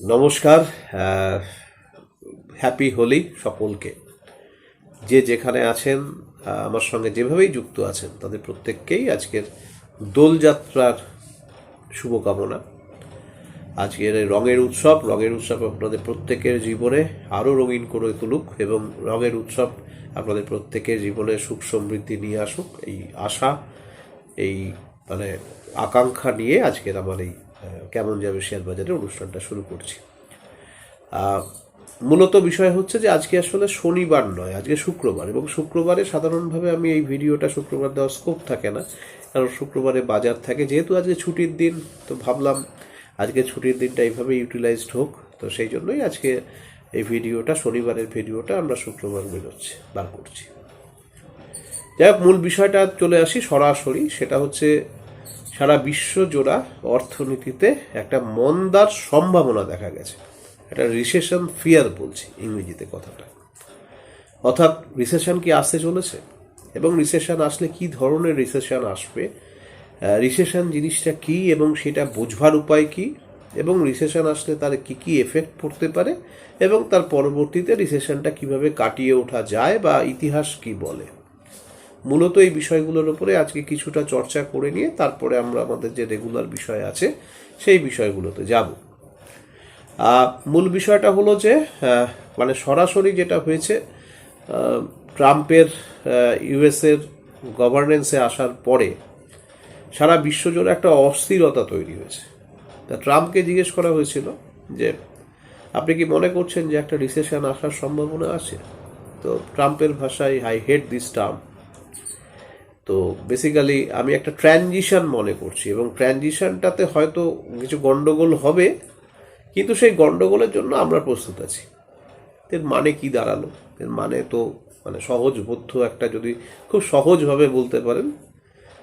নমস্কার হ্যাপি হোলি সকলকে। যে যেখানে আছেন আমার সঙ্গে যেভাবেই যুক্ত আছেন, তাদের প্রত্যেককেই আজকের দোলযাত্রার শুভকামনা। আজকের রঙের উৎসব রঙের উৎসব আপনাদের প্রত্যেকের জীবনে আরও রঙিন করে তুলুক এবং রঙের উৎসব আপনাদের প্রত্যেকের জীবনে সুখ সমৃদ্ধি নিয়ে আসুক। এই আশা, এই মানে আকাঙ্ক্ষা নিয়ে আজকের আমার এই কেমন যাবে শেয়ার বাজারের অনুষ্ঠানটা শুরু করছি। মূলত বিষয় হচ্ছে যে আজকে আসলে শনিবার নয়, আজকে শুক্রবার এবং শুক্রবারে সাধারণভাবে আমি এই ভিডিওটা শুক্রবার দেওয়ার স্কোপ থাকে না, কারণ শুক্রবারে বাজার থাকে। যেহেতু আজকে ছুটির দিন, তো ভাবলাম আজকে ছুটির দিনটা এইভাবে ইউটিলাইজড হোক, তো সেই জন্যই আজকে এই ভিডিওটা, শনিবারের ভিডিওটা আমরা শুক্রবার বেরোচ্ছি, বার করছি। যাই হোক, মূল বিষয়টা চলে আসি সরাসরি, সেটা হচ্ছে সারা বিশ্ব জোড়া অর্থনীতিতে একটা মন্দার সম্ভাবনা দেখা গেছে। একটা রিসেশন ফিয়ার বলছি ইংরেজিতে কথাটা। অর্থাৎ রিসেশন কি আসতে চলেছে? এবং রিসেশন আসলে কি ধরনের রিসেশন আসবে? রিসেশন জিনিসটা কি এবং সেটা বোঝবার উপায় কি? এবং রিসেশন আসলে তার কি কি এফেক্ট পড়তে পারে? এবং তার পরবর্তীতে রিসেশনটা কীভাবে কাটিয়ে ওঠা যায় বা ইতিহাস কি বলে? মূলত এই বিষয়গুলোর উপরে আজকে কিছুটা চর্চা করে নিয়ে তারপরে আমরা আমাদের যে রেগুলার বিষয় আছে, সেই বিষয়গুলোতে যাব। মূল বিষয়টা হলো যে মানে সরাসরি যেটা হয়েছে ট্রাম্পের ইউএসের গভর্নেন্সে আসার পরে সারা বিশ্বজুড়ে একটা অস্থিরতা তৈরি হয়েছে। তা ট্রাম্পকে জিজ্ঞেস করা হয়েছিল যে, আপনি কি মনে করছেন যে একটা রিসেশন আসার সম্ভাবনা আছে? তো ট্রাম্পের ভাষায় আই হেড দিস টার্ম তো বেসিক্যালি আমি একটা ট্রানজিশন মনে করছি এবং ট্রানজিশনটাতে হয়তো কিছু গন্ডগোল হবে, কিন্তু সেই গন্ডগোলের জন্য আমরা প্রস্তুত আছি। এর মানে কি দাঁড়াল? এর মানে তো মানে সহজ সহজবোধ্য একটা যদি খুব সহজভাবে বলতে পারেন,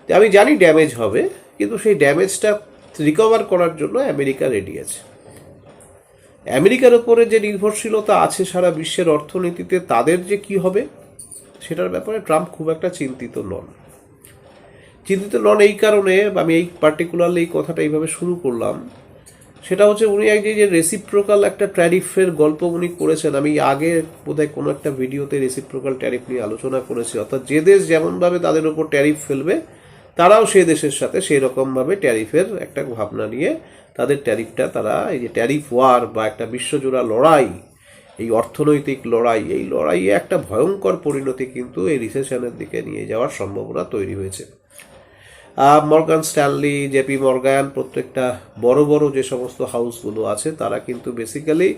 যে আমি জানি ড্যামেজ হবে, কিন্তু সেই ড্যামেজটা রিকভার করার জন্য আমেরিকা রেডি আছে। আমেরিকার উপরে যে নির্ভরশীলতা আছে সারা বিশ্বের অর্থনীতিতে, তাদের যে কি হবে, সেটার ব্যাপারে ট্রাম্প খুব একটা চিন্তিত নন। চিন্তিত নন এই কারণে, আমি এই পার্টিকুলারলি এই কথাটা এইভাবে শুরু করলাম। সেটা হচ্ছে উনি এক যে রেসিপ্রোকাল একটা ট্যারিফের গল্প উনি করেছেন, আমি আগে বোধহয় কোনো একটা ভিডিওতে রেসিপ্রোকাল ট্যারিফ নিয়ে আলোচনা করেছি। অর্থাৎ যে দেশ যেমনভাবে তাদের উপর ট্যারিফ ফেলবে, তারাও সে দেশের সাথে সেই রকমভাবে ট্যারিফের একটা ভাবনা নিয়ে তাদের ট্যারিফটা তারা, এই যে ট্যারিফ ওয়ার বা একটা বিশ্বজোড়া লড়াই, এই অর্থনৈতিক লড়াই, এই লড়াইয়ে একটা ভয়ঙ্কর পরিণতি কিন্তু এই রিসেশনের দিকে নিয়ে যাওয়ার সম্ভাবনা তৈরি হয়েছে। মর্গান স্ট্যানলি জেপি মর্গান প্রত্যেকটা বড় বড় যে সমস্ত হাউসগুলো আছে তারা কিন্তু বেসিক্যালি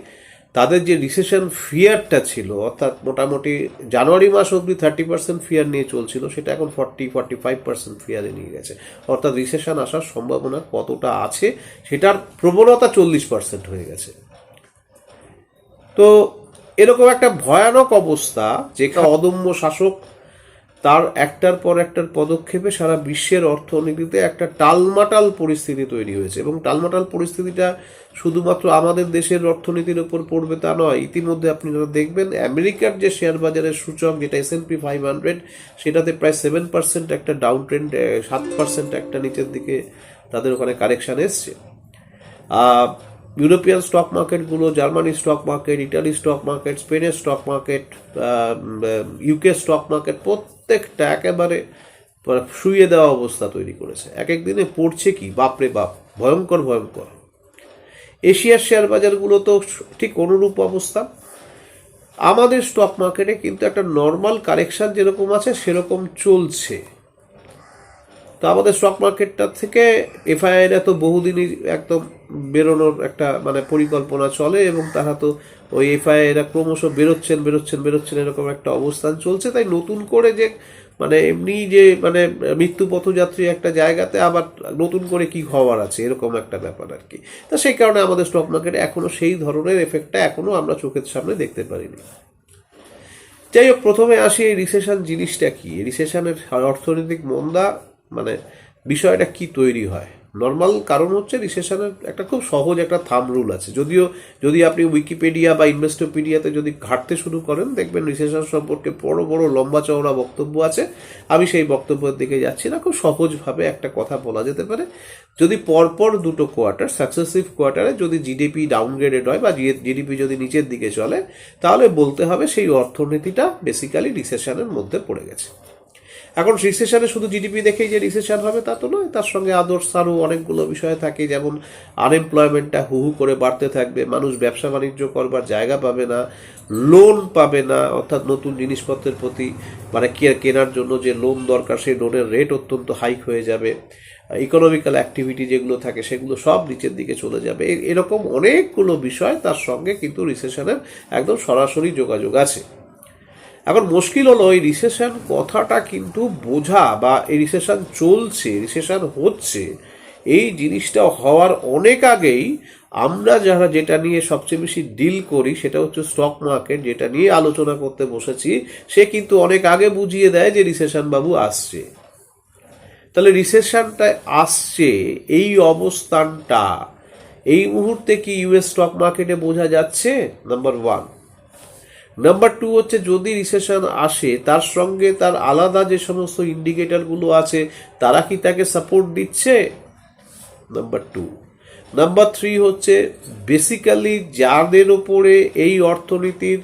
তাদের যে রিসেশন ফিয়ারটা ছিল অর্থাৎ মোটামুটি জানুয়ারি মাস অবধি থার্টি পার্সেন্ট ফিয়ার নিয়ে চলছিল সেটা এখন ফর্টি ফর্টি ফাইভ পার্সেন্ট ফিয়ারে নিয়ে গেছে। অর্থাৎ রিসেশন আসার সম্ভাবনা কতটা আছে সেটার প্রবণতা চল্লিশ পার্সেন্ট হয়ে গেছে। তো এরকম একটা ভয়ানক অবস্থা যেখানে অদম্য শাসক তার একটার পর একটার পদক্ষেপে সারা বিশ্বের অর্থনীতিতে একটা টালমাটাল পরিস্থিতি তৈরি হয়েছে এবং টালমাটাল পরিস্থিতিটা শুধুমাত্র আমাদের দেশের অর্থনীতির উপর পড়বে তা নয়, ইতিমধ্যে আপনি যারা দেখবেন, আমেরিকার যে শেয়ার বাজারের সূচক, যেটা এস পি ফাইভ হান্ড্রেড সেটাতে প্রায় সেভেন পার্সেন্ট একটা ডাউন ট্রেন্ড সাত পার্সেন্ট একটা নিচের দিকে তাদের ওখানে কারেকশন এসছে। European stock মার্কেটগুলো, Germany stock market, Italy stock market, স্পেনের stock market UK stock market, প্রত্যেকটা একেবারে শুয়ে দেওয়া অবস্থা তৈরি করেছে। এক এক দিনে পড়ছে কি? বাপরে বাপ, ভয়ঙ্কর ভয়ঙ্কর। এশিয়ার শেয়ার বাজারগুলো তো ঠিক অনুরূপ অবস্থা। আমাদের স্টক মার্কেটে কিন্তু একটা নর্মাল কারেকশন যেরকম আছে, সেরকম চলছে। তো আমাদের স্টক মার্কেটটা থেকে, এফআইআর তো বহুদিনই একদম বেরোনোর একটা মানে পরিকল্পনা চলে এবং তারা তো ওই এফআই এরা ক্রমশ বেরোচ্ছেন বেরোচ্ছেন বেরোচ্ছেন এরকম একটা অবস্থান চলছে। তাই নতুন করে যে মানে এমনি যে মানে মৃত্যু পথযাত্রী একটা জায়গাতে আবার নতুন করে কি হওয়ার আছে, এরকম একটা ব্যাপার আর কি। তা সেই কারণে আমাদের স্টক মার্কেটে এখনও সেই ধরনের এফেক্টটা এখনও আমরা চোখের সামনে দেখতে পারিনি। যাই হোক, প্রথমে আসি এই রিসেশন জিনিসটা কি? রিসেশনের অর্থনৈতিক মন্দা মানে বিষয়টা কি তৈরি হয়? নর্মাল কারণ হচ্ছে রিসেশনের একটা খুব সহজ একটা থাম রুল আছে। যদিও, যদি আপনি উইকিপিডিয়া বা ইনভেস্টোপিডিয়াতে যদি ঘাটতে শুরু করেন, দেখবেন রিসেশন সম্পর্কে বড় বড় লম্বা চওড়া বক্তব্য আছে। আমি সেই বক্তব্যের দিকে যাচ্ছি না। খুব সহজভাবে একটা কথা বলা যেতে পারে। যদি পরপর দুটো কোয়ার্টার সাকসেসিভ কোয়ার্টারে যদি জিডিপি ডাউনগ্রেডেড হয় বা জিডিপি যদি নিচের দিকে চলে, তাহলে বলতে হবে সেই অর্থনীতিটা বেসিক্যালি রিসেশনের মধ্যে পড়ে গেছে। এখন রিসেশনে শুধু জিডিপি দেখেই যে রিসেশন হবে তা তো নয়, তার সঙ্গে আদর্শ আরও অনেকগুলো বিষয় থাকে, যেমন আনএমপ্লয়মেন্টটা হু হু করে বাড়তে থাকবে, মানুষ ব্যবসা বাণিজ্য করবার জায়গা পাবে না লোন পাবে না, অর্থাৎ নতুন জিনিসপত্রের প্রতি মানে কেনার জন্য যে লোন দরকার, সেই লোনের রেট অত্যন্ত হাইক হয়ে যাবে। ইকোনমিক্যাল অ্যাক্টিভিটি যেগুলো থাকে, সেগুলো সব নিচের দিকে চলে যাবে। এরকম অনেকগুলো বিষয় তার সঙ্গে কিন্তু রিসেশনের একদম সরাসরি যোগাযোগ আছে। এখন মুশকিল হলো, এই রিসেশন কথাটা কিন্তু বোঝা বা এই রিসেশন চলছে রিসেশন হচ্ছে, এই জিনিসটা হওয়ার অনেক আগেই আমরা যারা যেটা নিয়ে সবচেয়ে বেশি ডিল করি সেটা হচ্ছে স্টক মার্কেট যেটা নিয়ে আলোচনা করতে বসেছি, সে কিন্তু অনেক আগে বুঝিয়ে দেয় যে রিসেশন বাবু আসছে। তাহলে রিসেশনটা আসছে, এই অবস্থানটা, এই মুহূর্তে কি ইউএস স্টক মার্কেটে বোঝা যাচ্ছে? নাম্বার ওয়ান নাম্বার টু হচ্ছে, যদি রিসেশন আসে, তার সঙ্গে তার আলাদা যে সমস্ত ইন্ডিকেটরগুলো আছে, তারা কি তাকে সাপোর্ট দিচ্ছে? নাম্বার টু নাম্বার থ্রি হচ্ছে বেসিক্যালি যাদের ওপরে এই অর্থনীতির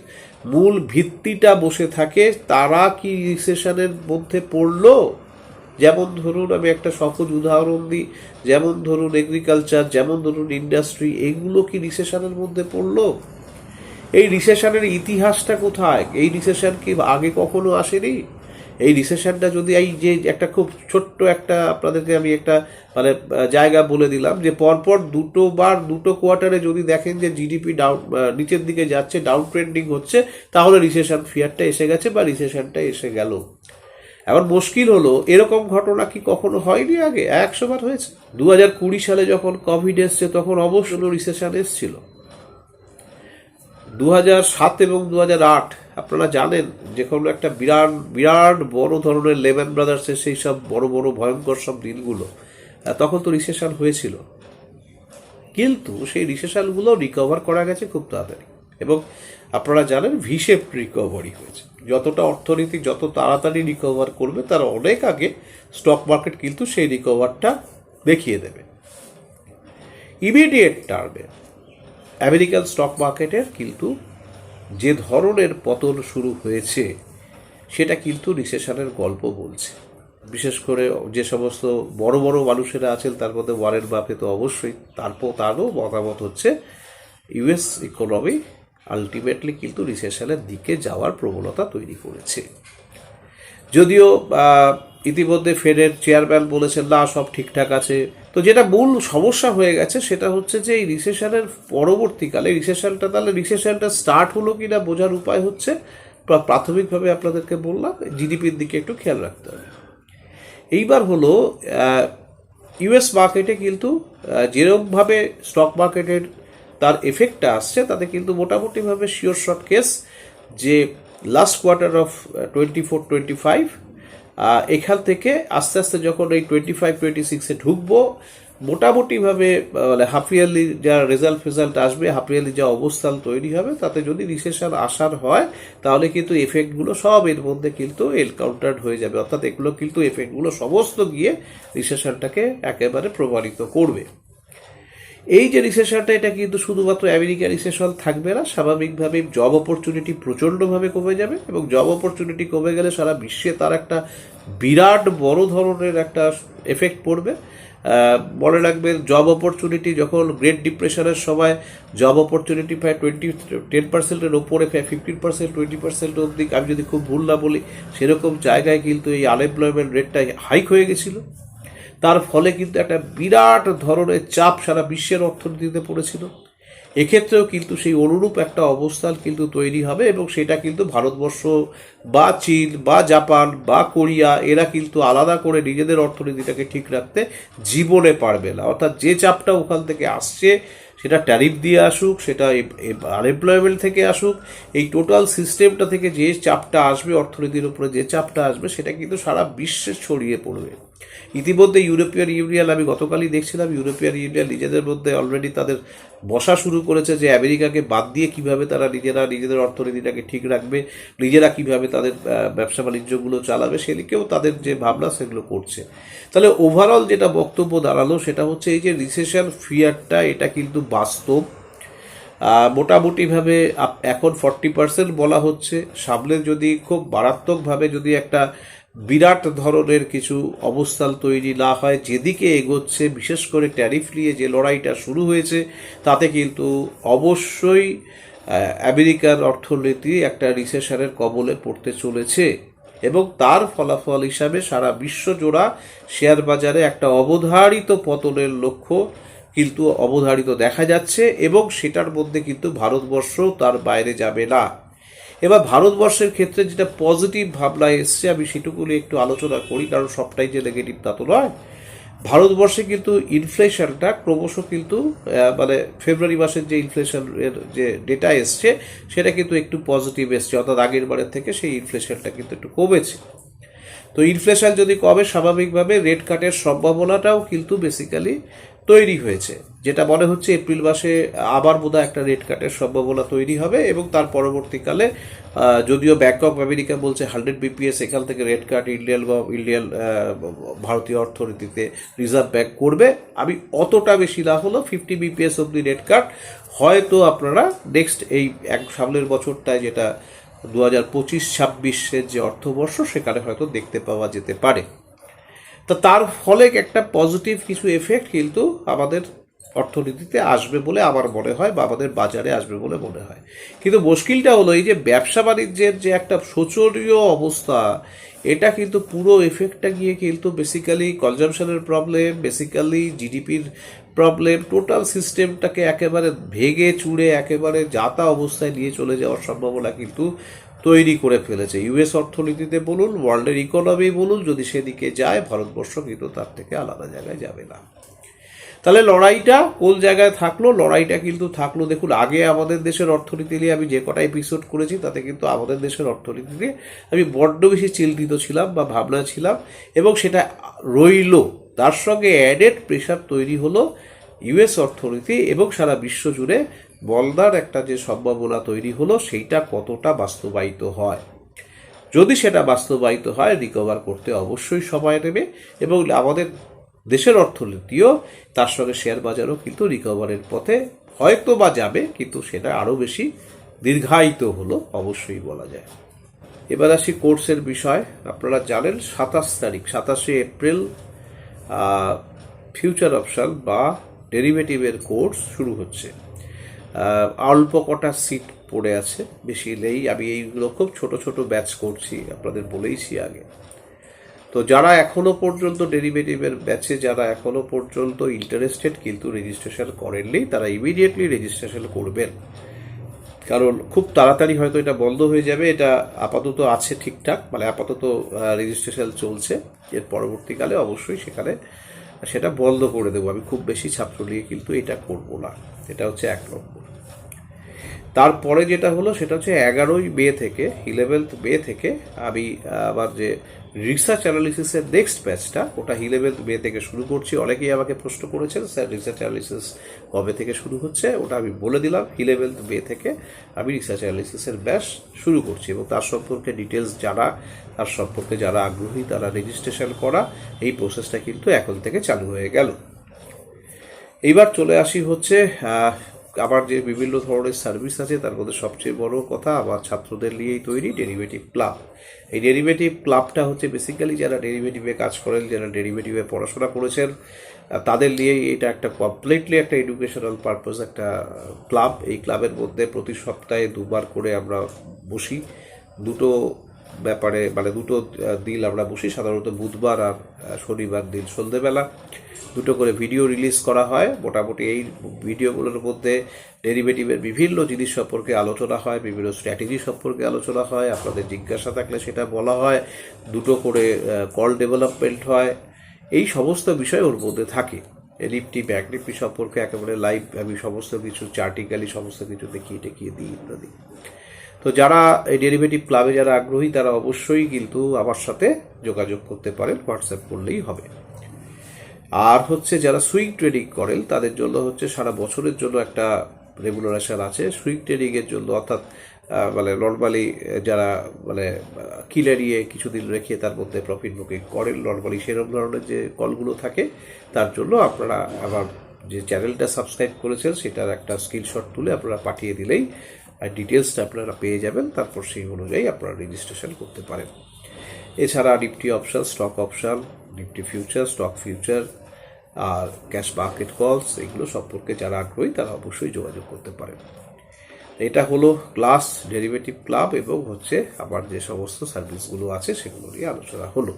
মূল ভিত্তিটা বসে থাকে, তারা কি রিসেশনের মধ্যে পড়ল? যেমন ধরুন, আমি একটা সহজ উদাহরণ দিই, যেমন ধরুন এগ্রিকালচার যেমন ধরুন ইন্ডাস্ট্রি এগুলো কি রিসেশনের মধ্যে পড়ল? এই রিসেশনের ইতিহাসটা কোথায়? এই রিসেশন কি আগে কখনো আসেনি? এই রিসেশনটা যদি এই যে একটা খুব ছোট্ট একটা আপনাদেরকে আমি একটা মানে জায়গা বলে দিলাম যে পরপর দুটো বার দুটো কোয়ার্টারে যদি দেখেন যে জিডিপি ডাউন নিচের দিকে যাচ্ছে ডাউন ট্রেন্ডিং হচ্ছে, তাহলে রিসেশন ফিয়ারটা এসে গেছে বা রিসেশনটা এসে গেল। এবার মুশকিল হলো, এরকম ঘটনা কি কখনো হয়নি আগে? একশো বার হয়েছে। দু হাজার কুড়ি সালে যখন কোভিড এসছে, তখন অবশ্য রিসেশন এসছিল। দু সাত এবং দু আট, আপনারা জানেন যে কোনো একটা বিরাট বিরাট বড় ধরনের লেমন ব্রাদার্সের সেই সব বড় বড় ভয়ঙ্কর সব দিনগুলো তখন তো রিসেশন হয়েছিল। কিন্তু সেই রিসেশনগুলো রিকভার করা গেছে খুব তাড়াতাড়ি। এবং আপনারা জানেন ভিশেপ রিকভারি হয়েছে। যতটা অর্থনীতি যত তাড়াতাড়ি রিকভার করবে, তার অনেক আগে স্টক মার্কেট কিন্তু সেই রিকভারটা দেখিয়ে দেবে। ইমিডিয়েট টার্মে আমেরিকান স্টক মার্কেটের কিন্তু যে ধরনের পতন শুরু হয়েছে, সেটা কিন্তু রিসেশনের গল্প বলছে। বিশেষ করে যে সমস্ত বড় বড় মানুষেরা আছেন, তার মধ্যে ওয়ারেন বাফে তো অবশ্যই, তারপর তারও মতামত হচ্ছে ইউএস ইকোনমি আলটিমেটলি কিন্তু রিসেশনের দিকে যাওয়ার প্রবণতা তৈরি করেছে। যদিও ইতিমধ্যে ফেডের চেয়ারম্যান বলেছেন, না, সব ঠিকঠাক আছে। তো যেটা মূল সমস্যা হয়ে গেছে সেটা হচ্ছে যে এই রিসেশনের পরবর্তীকালে রিসেশনটা তাহলে রিসেশনটা স্টার্ট হলো কি না বোঝার উপায় হচ্ছে প্রা- প্রাথমিকভাবে আপনাদেরকে বললাম জিডিপির দিকে একটু খেয়াল রাখতে হবে। এইবার হলো ইউএস মার্কেটে কিন্তু যেরকমভাবে স্টক মার্কেটের তার এফেক্টটা আসছে, তাতে কিন্তু মোটামুটিভাবে শিওর শর্ট কেস যে last quarter of twenty four twenty five এখান থেকে আস্তে আস্তে যখন এই টোয়েন্টি ফাইভ টোয়েন্টি সিক্সে ঢুকবো, মোটামুটিভাবে মানে হাফ ইয়ারলি যা রেজাল্ট ফেজাল্ট আসবে হাফ ইয়ারলি যা অবস্থান তৈরি হবে, তাতে যদি রিসেশন আসার হয়, তাহলে কিন্তু এফেক্টগুলো সব এর মধ্যে কিন্তু এনকাউন্টার্ড হয়ে যাবে। অর্থাৎ এগুলো কিন্তু এফেক্টগুলো সমস্ত গিয়ে রিসেশনটাকে একেবারে প্রমাণিত করবে। এই যে রিসেশনটা এটা কিন্তু শুধুমাত্র আমেরিকা রিসেশন থাকবে না, স্বাভাবিকভাবে জব অপরচুনিটি প্রচণ্ডভাবে কমে যাবে এবং জব অপরচুনিটি কমে গেলে সারা বিশ্বে তার একটা বিরাট বড় ধরনের একটা এফেক্ট পড়বে। মনে রাখবেন জব অপরচুনিটি যখন গ্রেট ডিপ্রেশনের সময় জব অপরচুনিটি প্রায় টোয়েন্টি টেন পার্সেন্টের ওপরে প্রায় ফিফটিন পার্সেন্ট টোয়েন্টি পার্সেন্ট অবধি। আমি যদি খুব ভুল না বলি, সেরকম জায়গায় কিন্তু এই আনএমপ্লয়মেন্ট রেটটা হাইক হয়ে গেছিল। তার ফলে কিন্তু একটা বিরাট ধরনের চাপ সারা বিশ্বের অর্থনীতিতে পড়েছিল। এক্ষেত্রেও কিন্তু সেই অনুরূপ একটা অবস্থান কিন্তু তৈরি হবে এবং সেটা কিন্তু ভারতবর্ষ বা চীন বা জাপান বা কোরিয়া, এরা কিন্তু আলাদা করে নিজেদের অর্থনীতিটাকে ঠিক রাখতে জীবনে পারবে না। অর্থাৎ যে চাপটা ওখান থেকে আসছে, সেটা ট্যারিফ দিয়ে আসুক, সেটা আনএমপ্লয়মেন্ট থেকে আসুক, এই টোটাল সিস্টেমটা থেকে যে চাপটা আসবে, অর্থনীতির উপরে যে চাপটা আসবে, সেটা কিন্তু সারা বিশ্বে ছড়িয়ে পড়বে। ইতিমধ্যে ইউরোপিয়ান ইউনিয়ন, আমি গতকালই দেখছিলাম ইউরোপিয়ান ইউনিয়ন নিজেদের মধ্যে অলরেডি তাদের বসা শুরু করেছে যে আমেরিকাকে বাদ দিয়ে কীভাবে তারা নিজেরা নিজেদের অর্থনীতিটাকে ঠিক রাখবে, নিজেরা কীভাবে তাদের ব্যবসা বাণিজ্যগুলো চালাবে, সেদিকেও তাদের যে ভাবনা সেগুলো করছে। তাহলে ওভারঅল যেটা বক্তব্য দাঁড়াল সেটা হচ্ছে এই যে রিসেশন ফিয়ারটা এটা কিন্তু বাস্তব। মোটামুটিভাবে এখন ফর্টি পার্সেন্ট বলা হচ্ছে। সামনে যদি খুব মারাত্মকভাবে যদি একটা বিরাট ধরনের কিছু অবস্থান তৈরি না হয়, যেদিকে এগোচ্ছে, বিশেষ করে ট্যারিফ নিয়ে যে লড়াইটা শুরু হয়েছে, তাতে কিন্তু অবশ্যই আমেরিকার অর্থনীতি একটা রিসেশনের কবলে পড়তে চলেছে এবং তার ফলাফল হিসাবে সারা বিশ্ব জোড়া শেয়ার বাজারে একটা অবধারিত পতনের লক্ষ্য কিন্তু অবধারিত দেখা যাচ্ছে এবং সেটার মধ্যে কিন্তু ভারতবর্ষ তার বাইরে যাবে না। এবার ভারতবর্ষের ক্ষেত্রে যেটা পজিটিভ ভাবনা এসছে, আমি সেটুকু একটু আলোচনা করি, কারণ সবটাই যে নেগেটিভ তা তো নয়। ভারতবর্ষে কিন্তু ইনফ্লেশনটা ক্রমশ কিন্তু মানে ফেব্রুয়ারি মাসের যে ইনফ্লেশন এর যে ডেটা এসছে, সেটা কিন্তু একটু পজিটিভ এসছে, অর্থাৎ আগের বারের থেকে সেই ইনফ্লেশনটা কিন্তু একটু কমেছে। তো ইনফ্লেশন যদি কমে, স্বাভাবিকভাবে রেট কাটের সম্ভাবনাটাও কিন্তু বেসিক্যালি তৈরি হয়েছে, যেটা মনে হচ্ছে এপ্রিল মাসে আবার বোধহয় একটা রেট কাটের সম্ভাবনা তৈরি হবে এবং তার পরবর্তীকালে যদিও ব্যাংক অফ আমেরিকা বলছে হান্ড্রেড বিপিএস এখান থেকে রেট কাট ইন্ডিয়ান ইন্ডিয়ান ভারতীয় অর্থনীতিতে রিজার্ভ ব্যাংক করবে। আমি অতটা বেশি না হলো ফিফটি বিপিএস অব্দি রেট কাট হয়তো আপনারা নেক্সট এই এক সামনের বছরটায় যেটা দু হাজার পঁচিশ ছাব্বিশের যে অর্থবর্ষ সেখানে হয়তো দেখতে পাওয়া যেতে পারে। তা তার ফলে একটা পজিটিভ কিছু এফেক্ট কিন্তু আমাদের অর্থনীতিতে আসবে বলে আমার মনে হয় বা আমাদের বাজারে আসবে বলে মনে হয়। কিন্তু মুশকিলটা হলো এই যে ব্যবসা বাণিজ্যের যে একটা শোচনীয় অবস্থা, এটা কিন্তু পুরো এফেক্টটা গিয়ে কিন্তু বেসিক্যালি কনজামশনের প্রবলেম বেসিক্যালি জিডিপির প্রবলেম টোটাল সিস্টেমটাকে একেবারে ভেঙে চুড়ে একেবারে যাতা অবস্থায় নিয়ে চলে যাওয়ার সম্ভাবনা কিন্তু তৈরি করে ফেলেছে। ইউএস অর্থনীতিতে বলুন, ওয়ার্ল্ডের ইকোনমি বলুন, যদি সেদিকে যায়, ভারতবর্ষ কিন্তু তার থেকে আলাদা জায়গায় যাবে না। তাহলে লড়াইটা কোন জায়গায় থাকল? লড়াইটা কিন্তু থাকল, দেখুন, আগে আমাদের দেশের অর্থনীতি নিয়ে আমি যে কটা এপিসোড করেছি, তাতে কিন্তু আমাদের দেশের অর্থনীতি নিয়ে আমি বড্ড বেশি চিন্তিত ছিলাম বা ভাবনা ছিলাম, এবং সেটা রইল। তার সঙ্গে অ্যাডেড প্রেশার তৈরি হলো ইউএস অর্থনীতি এবং সারা বিশ্ব জুড়ে বলদার একটা যে সম্ভাবনা তৈরি হলো, সেইটা কতটা বাস্তবায়িত হয়? যদি সেটা বাস্তবায়িত হয় রিকভার করতে অবশ্যই সময় নেবে এবং আমাদের দেশের অর্থনীতিও তার সঙ্গে শেয়ার বাজারও কিন্তু রিকভারের পথে হয়তো বা যাবে, কিন্তু সেটা আরও বেশি দীর্ঘায়িত হলো, অবশ্যই বলা যায়। এবার আসি কোর্সের বিষয়। আপনারা জানেন, সাতাশ তারিখ, সাতাশে এপ্রিল ফিউচার অপশন বা ডেরিভেটিভের কোর্স শুরু হচ্ছে। অল্প কটা সিট পড়ে আছে, বেশি নেই। আমি এইগুলো খুব ছোট ছোট ব্যাচ করছি, আপনাদের বলেইছি আগে। তো যারা এখনও পর্যন্ত ডেরিভেটিভের ব্যাচে যারা এখনও পর্যন্ত ইন্টারেস্টেড কিন্তু রেজিস্ট্রেশন করেননি, তারা ইমিডিয়েটলি রেজিস্ট্রেশন করবেন। কারণ খুব তাড়াতাড়ি হয়তো এটা বন্ধ হয়ে যাবে। এটা আপাতত আছে ঠিকঠাক মানে আপাতত রেজিস্ট্রেশন চলছে। এর পরবর্তীকালে অবশ্যই সেখানে সেটা বন্ধ করে দেবো। আমি খুব বেশি ছাত্র নিয়ে কিন্তু এটা করব না। এটা হচ্ছে এক নম্বর। তারপরে যেটা হলো সেটা হচ্ছে এগারোই মে থেকে ইলেভেন্থ মে থেকে আমি আবার যে রিসার্চ অ্যানালিসিসের নেক্সট ব্যাচটা ওটা ইলেভেন্থ মে থেকে শুরু করছি। অনেকেই আমাকে প্রশ্ন করেছেন, স্যার রিসার্চ অ্যানালিসিস কবে থেকে শুরু হচ্ছে? ওটা আমি বলে দিলাম ইলেভেন্থ মে থেকে আমি রিসার্চ অ্যানালিসিসের ব্যাচ শুরু করছি এবং তার সম্পর্কে ডিটেলস জানা, তার সম্পর্কে যারা আগ্রহী তারা রেজিস্ট্রেশন করা, এই প্রসেসটা কিন্তু এখন থেকে চালু হয়ে গেল। এইবার চলে আসি হচ্ছে আমার যে বিভিন্ন ধরনের সার্ভিস আছে, তার মধ্যে সবচেয়ে বড় কথা আমার ছাত্রদের নিয়েই তৈরি ডেরিভেটিভ ক্লাব এই ডেরিভেটিভ ক্লাবটা হচ্ছে বেসিক্যালি যারা ডেরিভেটিভে কাজ করেন, যারা ডেরিভেটিভে পড়াশোনা করেছেন তাদের নিয়েই এটা একটা কমপ্লিটলি একটা এডুকেশনাল পারপাস একটা ক্লাব এই ক্লাবের মধ্যে প্রতি সপ্তাহে দুবার করে আমরা বসি। দুটো ব্যাপারে মানে দুটো দিন আমরা বসি। সাধারণত বুধবার আর শনিবার দিন সন্ধেবেলা। দুটো করে ভিডিও রিলিজ করা হয়। মোটামুটি এই ভিডিওগুলোর মধ্যে ডেরিভেটিভের বিভিন্ন জিনিস সম্পর্কে আলোচনা হয়, বিভিন্ন স্ট্র্যাটেজি সম্পর্কে আলোচনা হয়। আপনাদের জিজ্ঞাসা থাকলে সেটা বলা হয়। দুটো করে কল ডেভেলপমেন্ট হয়। এই সমস্ত বিষয় ওর মধ্যে থাকে। নিফটি ব্যাক নিফটি সম্পর্কে একেবারে লাইভ আমি সমস্ত কিছু চার্টিক্যালি সমস্ত কিছু দেখিয়ে টেকিয়ে দিই ইত্যাদি তো যারা এই ডেরিভেটিভ ক্লাবে যারা আগ্রহী, তারা অবশ্যই কিন্তু আমার সাথে যোগাযোগ করতে পারেন হোয়াটসঅ্যাপ করলেই হবে। আর হচ্ছে যারা সুইং ট্রেডিং করেন, তাদের জন্য হচ্ছে সারা বছরের জন্য একটা রেগুলারেশন আছে। সুইং ট্রেডিংয়ের জন্য অর্থাৎ মানে নর্মালি যারা মানে কিলারিয়ে কিছুদিন রেখে তার মধ্যে প্রফিট বুকিং করেন নর্মালি সেরকম ধরনের যে কলগুলো থাকে, তার জন্য আপনারা আমার যে চ্যানেলটা সাবস্ক্রাইব করেছেন, সেটার একটা স্ক্রিনশট তুলে আপনারা পাঠিয়ে দিলেই আর ডিটেলসটা আপনারা পেয়ে যাবেন, তারপর সেই অনুযায়ী আপনারা রেজিস্ট্রেশন করতে পারেন। এছাড়া Nifty option stock option Nifty future stock future আর ক্যাশ মার্কেট কলস এগুলো সম্পর্কে যারা আগ্রহী, তারা অবশ্যই যোগাযোগ করতে পারেন। এটা হলো ক্লাস ডেরিভেটিভ ক্লাব এবং হচ্ছে আমার যে সমস্ত সার্ভিসগুলো আছে, সেগুলো নিয়ে আলোচনা হলো।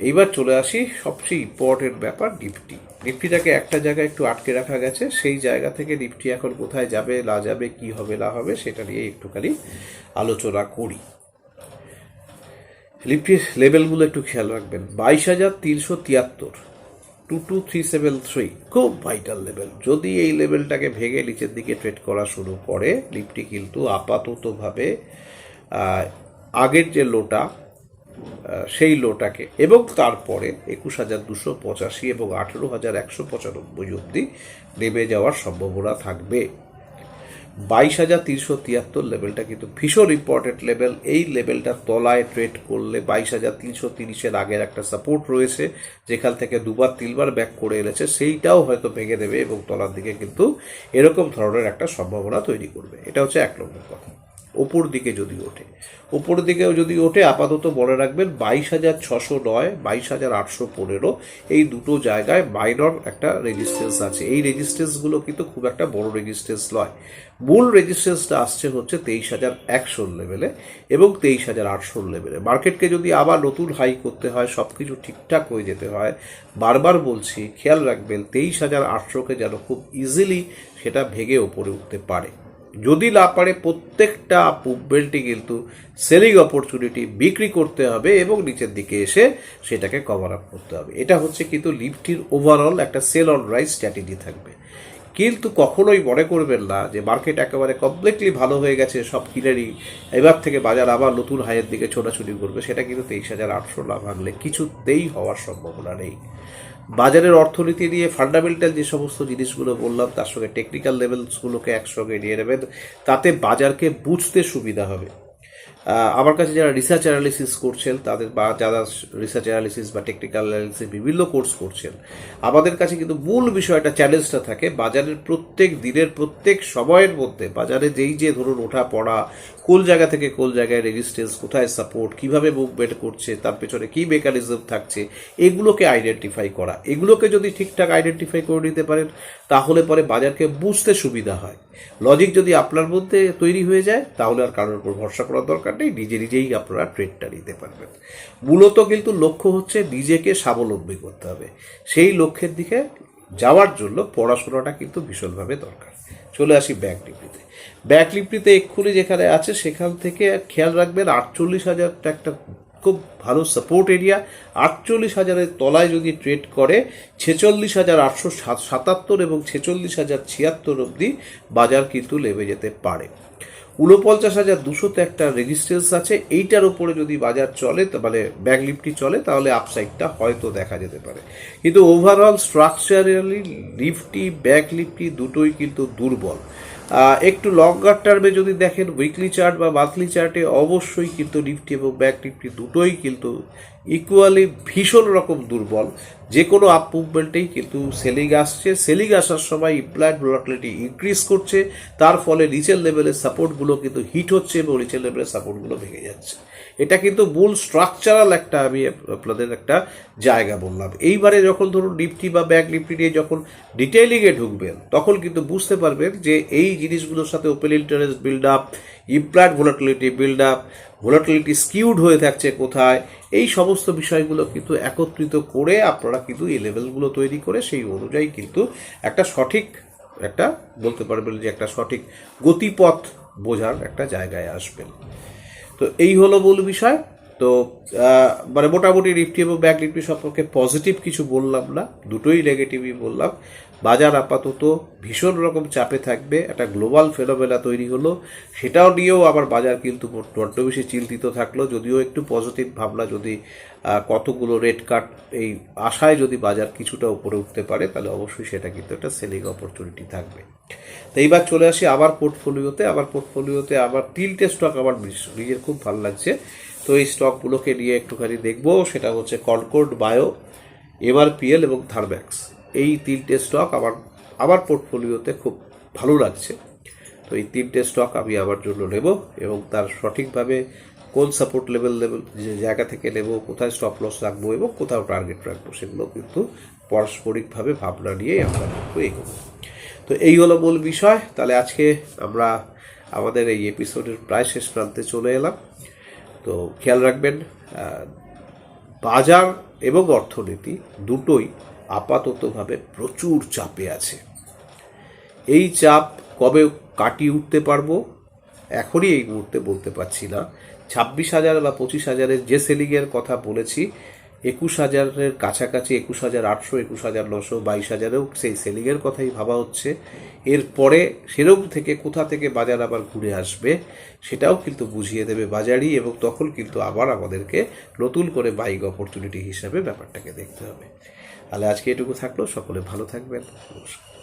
এইবার চলে আসি সবচেয়ে ইম্পর্টেন্ট ব্যাপার নিফটি নিফটিটাকে একটা জায়গায় একটু আটকে রাখা গেছে, সেই জায়গা থেকে নিফটি এখন কোথায় যাবে না যাবে, কি হবে না হবে, সেটা নিয়ে একটুখানি আলোচনা করি। লিফটির লেভেলগুলো একটু খেয়াল রাখবেন। বাইশ হাজার তিনশো তিয়াত্তর two two three seven three খুব ভাইটাল লেভেল যদি এই লেভেলটাকে ভেঙে নিচের দিকে ট্রেড করা শুরু করে লিফটি কিন্তু আপাততভাবে আগের যে লোটা সেই লোটাকে। এবং তারপরে একুশ হাজার দুশো পঁচাশি এবং আঠেরো হাজার একশো পঁচানব্বই অবধি নেমে যাওয়ার সম্ভাবনা থাকবে। বাইশ হাজার তিনশো তিয়াত্তর লেভেলটা কিন্তু ভীষণ ইম্পর্টেন্ট লেভেল। এই লেভেলটা তলায় ট্রেড করলে বাইশ হাজার তিনশো তিরিশের আগের একটা সাপোর্ট রয়েছে, যেখান থেকে দুবার, তিনবার ব্যাক করে এনেছে, সেইটাও হয়তো ভেঙে দেবে এবং তলার দিকে কিন্তু এরকম ধরনের একটা সম্ভাবনা তৈরি করবে। এটা হচ্ছে এক নম্বর কথা। ওপর দিকে যদি ওঠে। ওপর দিকেও যদি ওঠে, আপাতত মনে রাখবেন বাইশ হাজার ছশো নয়, বাইশ হাজার আটশো পনেরো, এই দুটো জায়গায় মাইনর একটা রেজিস্ট্যান্স আছে। এই রেজিস্ট্যান্সগুলো কিন্তু খুব একটা বড় রেজিস্ট্যান্স নয়। মূল রেজিস্ট্যান্সটা আসছে হচ্ছে তেইশ হাজার একশোর লেভেলে এবং তেইশ হাজার আটশোর লেভেলে। মার্কেটকে যদি আবার নতুন হাই করতে হয় সব কিছু ঠিকঠাক হয়ে যেতে হয়, বারবার বলছি, খেয়াল রাখবেন, তেইশ হাজার আটশোকে যেন খুব ইজিলি সেটা ভেঙে ওপরে উঠতে পারে। যদি না পারে প্রত্যেকটা মুভমেন্টই কিন্তু সেলিং অপরচুনিটি বিক্রি করতে হবে এবং নিচের দিকে এসে সেটাকে কভার আপ করতে হবে। এটা হচ্ছে কিন্তু লিফটির ওভারঅল একটা সেল অন রাইস স্ট্র্যাটেজি থাকবে। কিন্তু কখনোই মনে করবেন না যে মার্কেট একেবারে কমপ্লিটলি ভালো হয়ে গেছে, সব কিনারই এবার থেকে বাজার আবার নতুন হাইয়ের দিকে ছোটাছুটি করবে, সেটা কিন্তু তেইশ হাজার আটশো না ভাঙলে কিছুতেই হওয়ার সম্ভাবনা নেই। বাজারের অর্থনীতি নিয়ে ফান্ডামেন্টাল যে সমস্ত জিনিসগুলো বললাম, তার সঙ্গে টেকনিক্যাল লেভেলসগুলোকে একসঙ্গে নিয়ে নেবেন, তাতে বাজারকে বুঝতে সুবিধা হবে। আমার কাছে যারা রিসার্চ অ্যানালিসিস করছেন, তাদের বা যারা রিসার্চ অ্যানালিসিস বা টেকনিক্যাল অ্যানালিসিস বিভিন্ন কোর্স করছেন, আমাদের কাছে কিন্তু মূল বিষয়টা চ্যালেঞ্জটা থাকে, বাজারের প্রত্যেক দিনের প্রত্যেক সময়ের মধ্যে বাজারে যেই যে ধরুন ওঠা পড়া কোন জায়গা থেকে কোন জায়গায় রেজিস্ট্যান্স কোথায় সাপোর্ট কীভাবে মুভমেন্ট করছে, তার পেছনে কি মেকানিজম থাকছে, এগুলোকে আইডেন্টিফাই করা। এগুলোকে যদি ঠিকঠাক আইডেন্টিফাই করে নিতে পারেন, তাহলে পরে বাজারকে বুঝতে সুবিধা হয়। লজিক যদি আপনার মধ্যে তৈরি হয়ে যায়, তাহলে আর কারোর উপর ভরসা করার দরকার নেই, নিজে নিজেই আপনারা ট্রেডটা নিতে পারবেন। মূলত কিন্তু লক্ষ্য হচ্ছে নিজেকে স্বাবলম্বী করতে হবে। সেই লক্ষ্যের দিকে যাওয়ার জন্য পড়াশোনাটা কিন্তু ভীষণভাবে দরকার। চলে আসি ব্যাংক নিফটিতে ব্যাংক নিফটিতে এক্ষুনি যেখানে আছে, সেখান থেকে খেয়াল রাখবেন, আটচল্লিশ হাজারটা একটা খুব ভালো সাপোর্ট এরিয়া আটচল্লিশ হাজারের তলায় যদি ট্রেড করে, ছেচল্লিশ হাজার আটশো সাতাত্তর এবং ছেচল্লিশ হাজার ছিয়াত্তর অবধি বাজার কিন্তু নেমে যেতে পারে। উনপঞ্চাশ হাজার দুশোতে একটা রেজিস্ট্যান্স আছে। এইটার উপরে যদি বাজার চলে মানে ব্যাংক লিফটি চলে, তাহলে আপসাইডটা হয়তো দেখা যেতে পারে। কিন্তু overall structurally Nifty bank Nifty দুটোই কিন্তু দুর্বল। একটু লঙ্গার টার্মে যদি দেখেন উইকলি চার্ট বা মান্থলি চার্টে অবশ্যই কিন্তু নিফটি এবং ব্যাক নিফটি দুটোই কিন্তু ইকুয়ালি ভীষণ রকম দুর্বল। যে কোনো আপ মুভমেন্টেই কিন্তু সেলিং আসছে। সেলিং আসার সময় ইমপ্লয়েড ভোলাটিলিটি ইনক্রিজ করছে। তার ফলে নিচের লেভেলের সাপোর্টগুলো কিন্তু হিট হচ্ছে এবং নিচের লেভেলের সাপোর্টগুলো ভেঙে যাচ্ছে। এটা কিন্তু মূল স্ট্রাকচারাল একটা আমি আপনাদের একটা জায়গা বললাম। এইবারে যখন ধরুন নিফটি বা ব্যাংক নিফটি নিয়ে যখন ডিটেইলিংয়ে ঢুকবেন, তখন কিন্তু বুঝতে পারবেন যে এই জিনিসগুলোর সাথে open interest build up implied volatility build up volatility skewed হয়ে থাকছে কোথায়, এই সমস্ত বিষয়গুলো কিন্তু একত্রিত করে আপনারা কিন্তু এই লেভেলগুলো তৈরি করে সেই অনুযায়ী কিন্তু একটা সঠিক একটা বলতে পারবেন যে একটা সঠিক গতিপথ বোঝার একটা জায়গায় আসবেন। তো এই হলো মূল বিষয়। তো মানে মোটামুটি নিফটি এবং ব্যাক নিফটি সম্পর্কে পজিটিভ কিছু বললাম না, দুটোই নেগেটিভই বললাম। বাজার আপাতত ভীষণ রকম চাপে থাকবে, একটা গ্লোবাল ফেনোমেনা তৈরি হলো। সেটাও নিয়েও আবার বাজার কিন্তু বড্ড বেশি চিন্তিত থাকল, যদিও একটু পজিটিভ ভাবনা যদি কতগুলো রেড কার্ড এই আশায় যদি বাজার কিছুটা উপরে উঠতে পারে, তাহলে অবশ্যই সেটা কিন্তু একটা সেলিং অপরচুনিটি থাকবে। তো এইবার চলে আসি আবার পোর্টফোলিওতে আবার পোর্টফোলিওতে আবার তিনটে স্টক আমার নিজের খুব ভালো লাগছে। তো এই স্টকগুলোকে নিয়ে একটুখানি দেখব, সেটা হচ্ছে কনকোর্ড বায়ো এমআরপিএল এবং থার্ম্যাক্স এই তিনটে স্টক আমার আমার পোর্টফোলিওতে খুব ভালো লাগছে। তো এই তিনটে স্টক আমি আমার জন্য নেব এবং তার সঠিকভাবে কোন সাপোর্ট লেভেল লেভেল যে জায়গা থেকে নেব, কোথায় স্টপ লস রাখব এবং কোথাও টার্গেট রাখব, সেগুলো কিন্তু পারস্পরিকভাবে ভাবনা নিয়েই আমরা কিন্তু এগোবো। তো এই হলো মূল বিষয়। তাহলে আজকে আমরা আমাদের এই এপিসোডের প্রায় শেষ প্রান্তে চলে এলাম। তো খেয়াল রাখবেন বাজার এবং অর্থনীতি দুটোই আপাততভাবে প্রচুর চাপে আছে। এই চাপ কবে কাটিয়ে উঠতে পারব? এখনই এই মুহূর্তে বলতে পারছি না। ছাব্বিশ হাজার বা পঁচিশ হাজারের যে সেলিংয়ের কথা বলেছি, একুশ হাজারের কাছাকাছি একুশ হাজার আটশো, একুশ হাজার নশো, বাইশ হাজারেও সেই সেলিংয়ের কথাই ভাবা হচ্ছে। এরপরে সেরকম থেকে কোথা থেকে বাজার আবার ঘুরে আসবে, সেটাও কিন্তু বুঝিয়ে দেবে বাজারই এবং তখন কিন্তু আবার আমাদেরকে নতুন করে বাইক অপরচুনিটি হিসাবে ব্যাপারটাকে দেখতে হবে। তাহলে আজকে এটুকু থাকল। সকলে ভালো থাকবেন। নমস্কার।